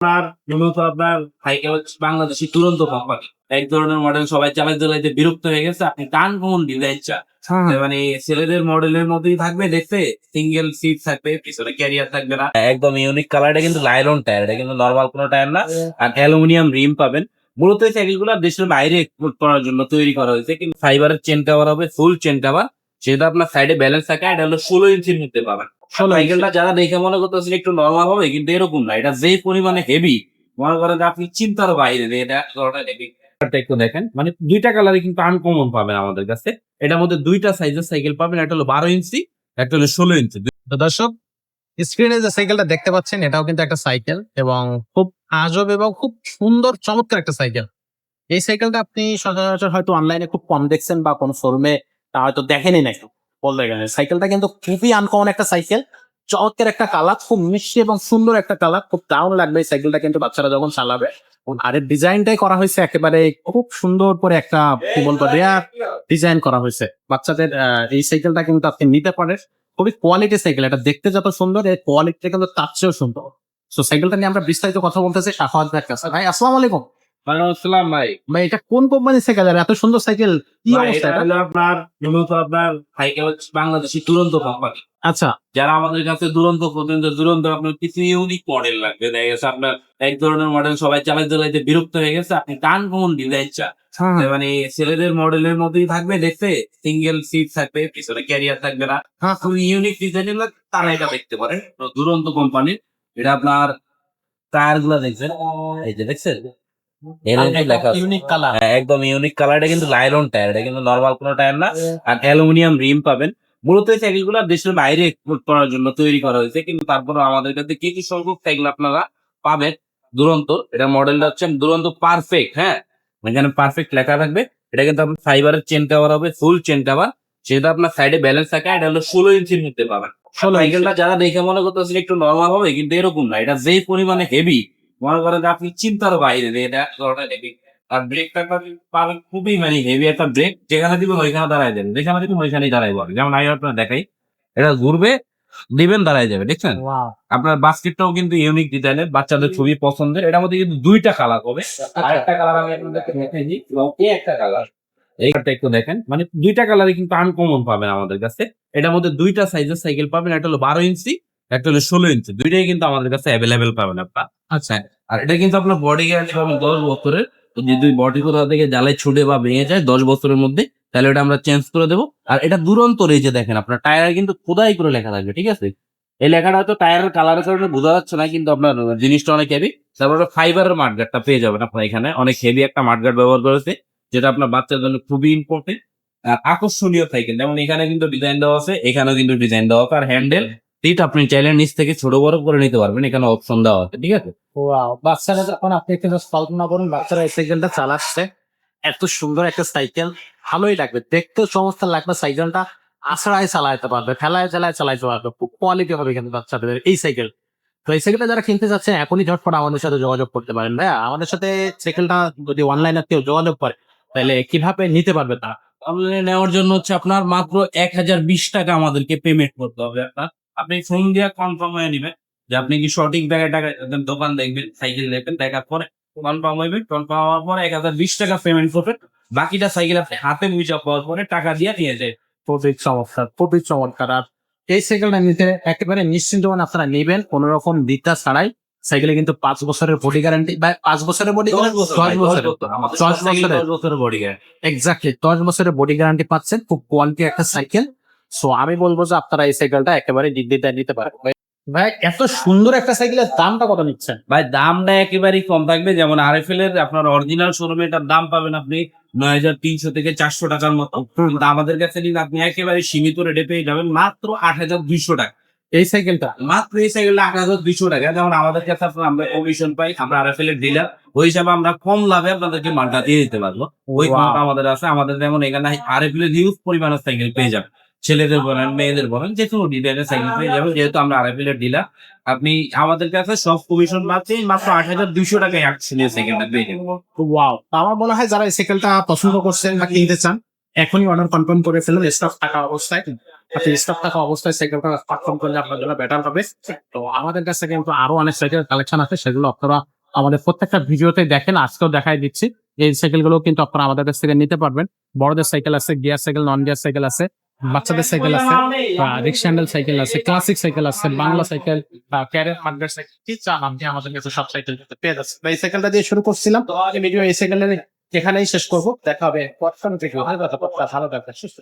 আপনার মূলত আপনার সাইকেল বাংলাদেশি তুরন্ত কোম্পানি এক ধরনের মডেল সবাই চালাইতে চালাইতে বিরক্ত হয়ে গেছে। আপনি টান কমন ডিজাইন চান মানে ছেলেদের মডেলের মধ্যেই থাকবে দেখতে। সিঙ্গেল সিট থাকবে পিছনে ক্যারিয়ার থাকবে না। একদম ইউনিক কালারটা কিন্তু লাইলন টায়ার এটা কিন্তু নর্মাল কোনো টায়ার না। আর অ্যালুমিনিয়াম রিম পাবেন। মূলত এই সাইকেলগুলো দেশের বাইরে এক্সপোর্ট করার জন্য তৈরি করা হয়েছে। কিন্তু ফাইবারের চেন কাভার হবে ফুল চেন কাভার সেটা আপনার সাইডে ব্যালেন্স থাকে এটা হলো ষোলো ইঞ্চির মধ্যে পাবেন। সাইকেলটা যারা দেখে মনে করতেছেন একটু নর্মাল হবে কিন্তু এরকম না। এটা যে পরিমাণে হেভি মনে করেন যে আপনি চিন্তার বাইরে যে এটা। এটা একটু দেখেন মানে দুইটা কালারে কিন্তু আনকমন পাবেন আমাদের কাছে। এটার মধ্যে দুইটা সাইজের সাইকেল পাবেন একটা হলো বারো ইঞ্চি একটা হলো ষোলো ইঞ্চি। তো দর্শক স্ক্রিনে যে সাইকেলটা দেখতে পাচ্ছেন এটাও কিন্তু একটা সাইকেল এবং খুব আজব এবং খুব সুন্দর চমৎকার একটা সাইকেল এই সাইকেলটা আপনি সচরাচর হয়তো অনলাইনে খুব কম দেখছেন বা কোনো শোরুমে তা হয়তো দেখেনি নাকি বলতে গেলে। সাইকেলটা কিন্তু খুবই আনকমন একটা সাইকেল। চমৎকার একটা কালার খুব মিষ্টি এবং সুন্দর একটা কালার খুব দারুণ লাগবে এই সাইকেলটা কিন্তু বাচ্চারা যখন চালাবে। আর এর ডিজাইনটাই করা হয়েছে একেবারে খুব সুন্দর করে একটা কি বলব রেয়ার ডিজাইন করা হয়েছে। বাচ্চাদের এই সাইকেলটা কিন্তু আপনি নিতে পারেন। খুবই কোয়ালিটি সাইকেল, এটা দেখতে যত সুন্দর, এর কোয়ালিটিটা কিন্তু তার চেয়েও সুন্দর। তো সাইকেলটা নিয়ে আমরা বিস্তারিত কথা বলতেছি কাছে। ভাই, আসসালামু আলাইকুম। ওয়ালাইকুম ভাই। ভাই এটা কোন কোম্পানির সাইকেল আর এত সুন্দর সাইকেল কি অবস্থা এটা? হলো আপনার মূলত আপনার সাইকেল বাংলাদেশি তুরন্ত কোম্পানি আচ্ছা। যারা আমাদের কাছে দুরন্ত পর্যন্ত দুরন্ত আপনার কিছু ইউনিক মডেল লাগবে। দেখা গেছে আপনার এক ধরনের মডেল সবাই চালাইতে চালাইতে বিরক্ত হয়ে গেছে। আপনি টান কমন ডিজাইন চান? হ্যাঁ। মানে ছেলেদের মডেলের মধ্যেই থাকবে দেখতে। সিঙ্গেল সিট থাকবে পিছনে ক্যারিয়ার থাকবে না। হ্যাঁ। খুব ইউনিক ডিজাইন তারা এটা দেখতে পারে। দুরন্ত কোম্পানির এটা আপনার টায়ারগুলা দেখছেন? এই যে দেখছেন? আছে। ইউনিক হ্যাঁ, একদম ইউনিক কালার এটা কিন্তু লাইলন টায়ার এটা কিন্তু নর্মাল কোনো টায়ার না। আর অ্যালুমিনিয়াম রিম পাবেন। মূলত এই সাইকেলগুলো দেশের বাইরে এক্সপোর্ট করার জন্য তৈরি করা হয়েছে। কিন্তু তারপরে আমাদের কাছে কিছু সংখ্যক সাইকেল আপনারা পাবেন? দুরন্ত এটা মডেলটা হচ্ছে দুরন্ত পারফেক্ট হ্যাঁ? এখানে পারফেক্ট লেখা থাকবে। এটা কিন্তু আপনার ফাইবারের চেন কাভার হবে ফুল চেন কাভার সেটা আপনার সাইডে ব্যালেন্স থাকে এটা হলো ষোলো ইঞ্চির মধ্যে পাবেন। সাইকেলটা যারা দেখে মনে করতেছেন একটু নর্মাল হবে কিন্তু এরকম না। এটা যে পরিমাণে হেভি মনে করেন আপনি চিন্তার বাইরে এটা আর ব্রেকটা পাবেন খুবই মানে হেভি একটা ব্রেক যেখানে দিবেন ওইখানে দাঁড়ায় যাবেন যেখানে দিবেন ওইখানেই দাঁড়ায় যাবে। যেমন আমি আপনার দেখাই এটা ঘুরবে দিবেন দাঁড়ায় যাবে দেখছেন? আপনার বাস্কেটটাও কিন্তু ইউনিক ডিজাইনের বাচ্চাদের খুবই পছন্দের। এটার মধ্যে কিন্তু দুইটা কালার হবে। আর একটা কালার আমি আপনাদেরকে একটা কালার এইটা একটু দেখেন মানে দুইটা কালারই কিন্তু আনকমন পাবেন আমাদের কাছে। এটার মধ্যে দুইটা সাইজের সাইকেল পাবেন একটা হলো বারো ইঞ্চি একটা হলো ষোলো ইঞ্চি। দুইটাই কিন্তু আমাদের কাছে অ্যাভেলেবেল পাবেন আপনার। আচ্ছা। আর এটা কিন্তু আপনার বডি গ্যারান্টি পাবেন দশ বছরের। যদি বডি কোথাও থেকে জ্বালাই ছুটে বা ভেঙে যায় দশ বছরের মধ্যে, তাহলে এটা আমরা চেঞ্জ করে দেবো। আর এটা দুরন্ত যে দেখেন, আপনার টায়ারে কিন্তু খোদাই করে লেখা থাকবে, ঠিক আছে? এই লেখাটা হয়তো টায়ারের কালারের কারণে বোঝা যাচ্ছে না, কিন্তু আপনার জিনিসটা অনেক হেভি তারপরে ফাইবারের মাঠগার্ডটা পেয়ে যাবেন আপনার এখানে। অনেক হেভি একটা মাঠগার্ড ব্যবহার করেছে, যেটা আপনার বাচ্চার জন্য খুবই ইম্পর্টেন্ট আর আকর্ষণীয় সাইকেল যেমন এখানে কিন্তু ডিজাইন দেওয়া আছে, এখানেও কিন্তু ডিজাইন দেওয়া আছে। আর হ্যান্ডেল সিট আপনি চাইলে নিচ থেকে ছোট বড় করে নিতে পারবেন এখানে অপশন দেওয়া আছে ঠিক আছে? ওয়াও বাচ্চারা যখন আপনি একটু কল্পনা করুন বাচ্চারা এই সাইকেলটা চালাচ্ছে এত সুন্দর একটা সাইকেল ভালোই লাগবে। দেখতেও চমৎকার লাগবে সাইকেলটা চালাইতে পারবে ফেলায় চালাইতে পারবে খুব কোয়ালিটি হবে কিন্তু বাচ্চাদের এই সাইকেল তো এই সাইকেলটা যারা কিনতে চাচ্ছেন এখনই ঝটপট আমাদের সাথে যোগাযোগ করতে পারেন। ভাইয়া আমাদের সাথে সাইকেলটা যদি অনলাইনে কেউ যোগাযোগ করে তাহলে কীভাবে নিতে পারবে তা? অনলাইনে নেওয়ার জন্য হচ্ছে আপনার মাত্র এক হাজার বিশ টাকা আমাদেরকে পেমেন্ট করতে হবে আপনার। আপনি ফোন দিয়ে কনফার্ম হয়ে নেবেন যে আপনি কি সঠিক জায়গায় টাকা দোকান দেখবেন সাইকেল দেখবেন দেখার পরে কনফার্ম হইবে কনফার্ম হওয়ার পরে এক হাজার বিশ টাকা পেমেন্ট করবেন। বাকিটা সাইকেল আপনি হাতে বুঝা পাওয়ার পরে টাকা দিয়ে নিয়ে যায় খুবই চমৎকার খুবই চমৎকার। আর এই সাইকেলটা নিতে একেবারে নিশ্চিন্ত মানে আপনারা নেবেন কোন রকম দিকটা ছাড়াই। সাইকেলে কিন্তু পাঁচ বছরের বডি গ্যারান্টি বা পাঁচ বছরের বডি দশ বছরের। দশ বডি গ্যারান্টি এক্স্যাক্টলি দশ বছরের বডি গ্যারান্টি পাচ্ছেন খুব কোয়ালিটি একটা সাইকেল সো আমি বলব যে আপনারা এই সাইকেলটা একেবারে নির্দ্বিধায় নিতে পারেন ভাই এত সুন্দর একটা সাইকেলের দামটা কত নিচ্ছেন? ভাই দামটা একেবারেই কম থাকবে। যেমন আরএফএল এর আপনার অরিজিনাল শোরুমে এটার দাম পাবেন আপনি নয় হাজার তিনশো থেকে চারশো টাকার মতো। কিন্তু আমাদের কাছে নিলে আপনি একেবারে সীমিত রেটে পেয়ে যাবেন মাত্র আট হাজার দুইশো টাকা। এই সাইকেলটা মাত্র এই সাইকেলটা আট হাজার দুইশো টাকা। যেমন আমাদের কাছে আমরা কমিশন পাই আমরা আরএফএল এর ডিলার ওই হিসাবে আমরা কম লাভে আপনাদেরকে মালটা দিয়ে দিতে পারব। ওই Wow. আমাদের আছে। আমাদের যেমন এখানে আরএফএল এর হিউজ পরিমাণের সাইকেল পেয়ে যাবেন। ছেলেদের বলেন, মেয়েদের বলেন, যে কোনো ডিলারের সাইকেল পেয়ে যাবেন, যেহেতু আমরা আরএফএল এর ডিলার আপনি আমাদের কাছে সব কমিশন পাচ্ছেন মাত্র আট হাজার দুইশো টাকায় একশনের সাইকেলটা পেয়ে যাবেন। ওয়াও আমার মনে হয় যারা এই সাইকেলটা পছন্দ করছেন বা কিনতে চান, এখনই অর্ডার কনফার্ম করে ফেলুন স্টক থাকা অবস্থায়। আপনি স্টক থাকা অবস্থায় সাইকেলটা পারফর্ম করলে আপনার জন্য বেটার হবে। তো আমাদের কাছে কিন্তু আরও অনেক সাইকেল কালেকশন আছে, সেগুলো আপনারা আমাদের প্রত্যেকটা ভিডিওতে দেখেন, আজকেও দেখাই দিচ্ছি। এই সাইকেলগুলো কিন্তু আপনারা আমাদের কাছ থেকে নিতে পারবেন। বড়দের সাইকেল আছে gear cycle non gear cycle আছে। বাচ্চাদের সাইকেল আছে রিক্সা হ্যান্ডেল সাইকেল আছে ক্লাসিক সাইকেল আছে বাংলা সাইকেল বা ক্যারেট মার্কেট সাইকেল কি চান আপনি আমাদের কাছে সব সাইকেল পেয়ে যাচ্ছে এই সাইকেলটা দিয়ে শুরু করছিলাম তো ভিডিও এই সাইকেলের এখানেই শেষ করব। দেখা হবে ভালো কথা ভালো থাকবেন সুস্থ